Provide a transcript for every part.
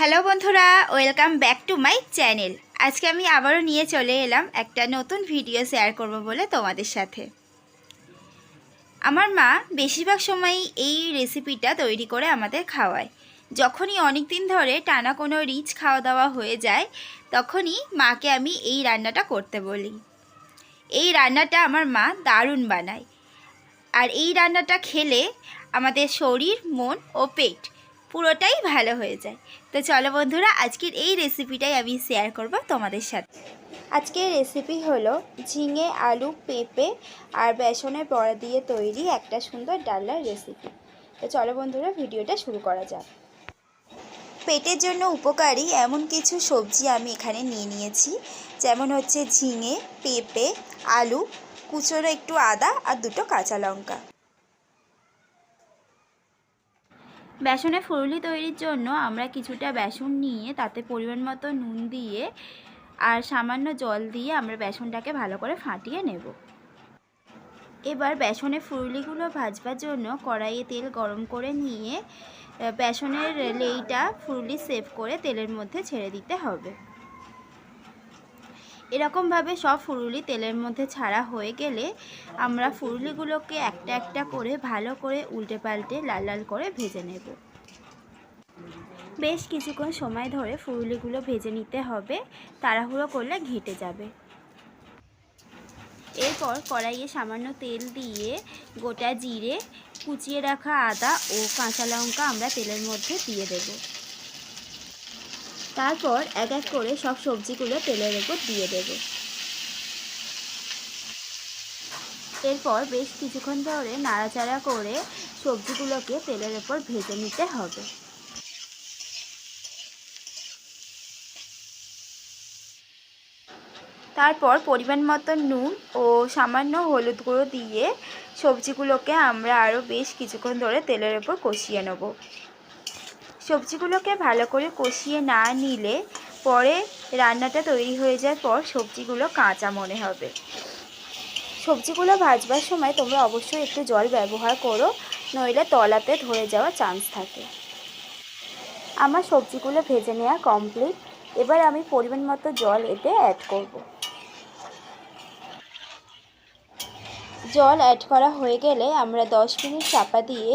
Hello বন্ধুরা, welcome back to my channel. আজকে আমি আবারও নিয়ে চলে এলাম একটা নতুন ভিডিও শেয়ার করব বলে তোমাদের সাথে। আমার মা বেশিরভাগ সময়ই এই রেসিপিটা তৈরি করে আমাদের খাওয়ায়। যখনই অনেক দিন ধরে টানা কোনো রিচ খাওয়া দাওয়া হয়ে যায়, তখনই মাকে আমি এই রান্নাটা করতে বলি। এই রান্নাটা আমার মা দারুণ বানায়। আর এই রান্নাটা খেলে আমাদের শরীর, মন ও পেট পুরোটাই ভালো হয়ে যায়। তো চলো বন্ধুরা, আজকের এই রেসিপিটাই আমি শেয়ার করব তোমাদের সাথে। আজকের রেসিপি হলো ঝিঙে, আলু, পেঁপে আর বেসনের বড়া দিয়ে তৈরি একটা সুন্দর ডাল্লার রেসিপি তো চলো বন্ধুরা, ভিডিওটা শুরু করা যাক। পেটের জন্য উপকারী এমন কিছু সবজি আমি এখানে নিয়ে নিয়েছি। যেমন হচ্ছে ঝিঙে, পেঁপে, আলু, কুচোনো একটু আদা আর দুটো কাঁচা লঙ্কা। বেসনের ফুরুলি তৈরির জন্য আমরা কিছুটা বেসন নিয়ে তাতে পরিমাণ মতো নুন দিয়ে আর সামান্য জল দিয়ে আমরা বেসনটাকে ভালো করে ফাটিয়ে নেব। এবার বেসনের ফুরুলিগুলো ভাজবার জন্য কড়াইয়ে তেল গরম করে নিয়ে বেসনের লেইটা ফুরুলি সেভ করে তেলের মধ্যে ছেড়ে দিতে হবে। এরকমভাবে সব ফুরুলি তেলের মধ্যে ছাড়া হয়ে গেলে আমরা ফুরুলিগুলোকে একটা একটা করে ভালো করে উল্টে পাল্টে লাল লাল করে ভেজে নেব। বেশ কিছুক্ষণ সময় ধরে ফুরুলিগুলো ভেজে নিতে হবে। তাড়াহুড়ো করলে ঘেটে যাবে। এরপর কড়াইয়ে সামান্য তেল দিয়ে গোটা জিরে, কুচিয়ে রাখা আদা ও কাঁচা লঙ্কা আমরা তেলের মধ্যে দিয়ে দেবো। তারপর এক এক করে সব সবজিগুলো তেলের ওপর দিয়ে দেব। এরপর বেশ কিছুক্ষণ ধরে নাড়াচাড়া করে সবজিগুলোকে তেলের উপর ভেজে নিতে হবে। তারপর পরিমাণ মতো নুন ও সামান্য হলুদ গুঁড়ো দিয়ে সবজিগুলোকে আমরা আরও বেশ কিছুক্ষণ ধরে তেলের ওপর কষিয়ে নেব। সবজিগুলোকে ভালো করে কষিয়ে না নিলে পরে রান্নাটা তৈরি হয়ে যাওয়ার পর সবজিগুলো কাঁচা মনে হবে। সবজিগুলো ভাজবার সময় তোমরা অবশ্যই একটু জল ব্যবহার করো, নইলে তলাতে ধরে যাওয়ার চান্স থাকে। আমার সবজিগুলো ভেজে নেওয়া কমপ্লিট এবার আমি পরিমাণ মতো জল এতে অ্যাড করব। জল অ্যাড করা হয়ে গেলে আমরা দশ মিনিট চাপা দিয়ে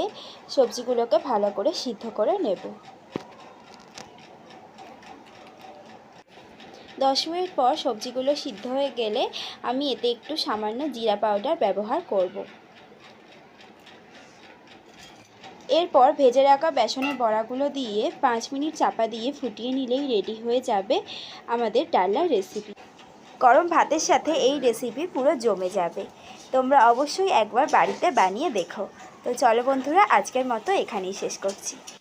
সবজিগুলোকে ভালো করে সিদ্ধ করে নেব। দশ মিনিট পর সবজিগুলো সিদ্ধ হয়ে গেলে আমি এতে একটু সামান্য জিরা পাউডার ব্যবহার করব। এরপর ভেজে রাখা বেসনের বড়াগুলো দিয়ে পাঁচ মিনিট চাপা দিয়ে ফুটিয়ে নিলেই রেডি হয়ে যাবে আমাদের ডাল্লার রেসিপি গরম ভাতের সাথে এই রেসিপি পুরো জমে যাবে। তোমরা অবশ্যই একবার বাড়িতে বানিয়ে দেখো। তো চলো বন্ধুরা, আজকের মতো এখানেই শেষ করছি।